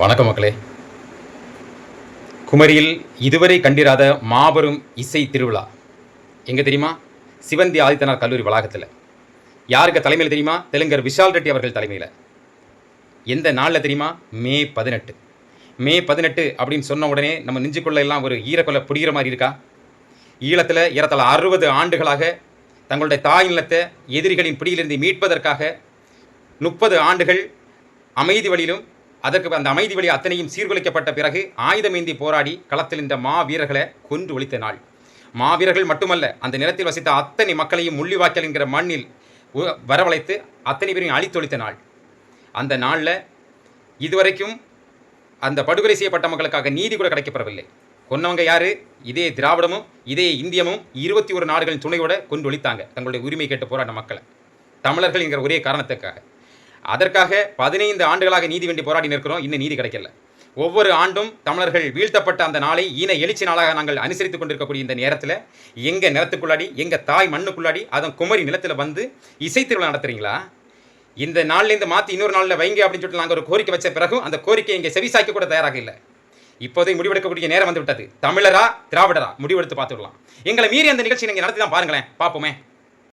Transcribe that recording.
வணக்கம் மக்களே. குமரியில் இதுவரை கண்டிராத மாபெரும் இசை திருவிழா. எங்கே தெரியுமா? சிவந்தி ஆதித்தனார் கல்லூரி வளாகத்தில். யாருக்கு தலைமையில் தெரியுமா? தெலுங்கர் விஷால் ரெட்டி அவர்கள் தலைமையில். எந்த நாளில் தெரியுமா? மே பதினெட்டு. மே பதினெட்டு அப்படின்னு சொன்ன உடனே நம்ம நெஞ்சுக்குள்ள எல்லாம் ஒரு ஈரக்கொலை பிடிக்கிற மாதிரி இருக்கா? ஈழத்தில் ஏறத்தாழ அறுபது ஆண்டுகளாக தங்களுடைய தாய் நிலத்தை எதிரிகளின் பிடியிலிருந்து மீட்பதற்காக முப்பது ஆண்டுகள் அமைதி வழியிலும் அதற்கு அந்த அமைதி வழி அத்தனையும் சீர்குலைக்கப்பட்ட பிறகு ஆயுதமேந்தி போராடி களத்தில் இந்த மா வீரர்களை கொன்று ஒழித்த நாள். மாவீரர்கள் மட்டுமல்ல அந்த நிலத்தில் வசித்த அத்தனை மக்களையும் முள்ளிவாய்க்கல் என்கிற மண்ணில் உ- வரவழைத்து அத்தனை பேரையும் அழித்தொழித்த நாள். அந்த நாளில் இதுவரைக்கும் அந்த படுகொலை செய்யப்பட்ட மக்களுக்காக நீதி கூட கிடைக்கப்படவில்லை கொன்னவங்க யாரு? இதே திராவிடமும் இதே இந்தியமும் இருபத்தி ஒரு நாடுகளின் துணையோட கொண்டு ஒழித்தாங்க தங்களுடைய உரிமை கேட்டு போராட்ட மக்களை. தமிழர்கள் என்கிற ஒரே காரணத்துக்காக. அதற்காக பதினைந்து ஆண்டுகளாக நீதி வேண்டி போராடி நிற்கிறோம். இன்னும் நீதி கிடைக்கல. ஒவ்வொரு ஆண்டும் தமிழர்கள் வீழ்த்தப்பட்ட அந்த நாளை ஈன எழுச்சி நாளாக நாங்கள் அனுசரித்துக் கொண்டிருக்கக்கூடிய இந்த நேரத்தில் எங்கள் நிலத்துக்குள்ளாடி எங்கள் தாய் மண்ணுக்குள்ளாடி அதன் குமரி நிலத்தில் வந்து இசைத்திருவிழா நடத்துறீங்களா? இந்த நாள்லேருந்து மாற்றி இன்னொரு நாளில் வைங்க அப்படின்னு சொல்லிட்டு நாங்கள் ஒரு கோரிக்கை வச்ச பிறகும் அந்த கோரிக்கை இங்கே செவிசாய்க்க கூட தயாராக இல்லை. இப்போதை முடிவெடுக்கக்கூடிய நேரம் வந்து விட்டது தமிழரா திராவிடரா முடிவெடுத்து பார்த்துடலாம். எங்களை மீறி அந்த நிகழ்ச்சி நீங்கள் நடத்தி தான் பாருங்களேன். பார்ப்போமே.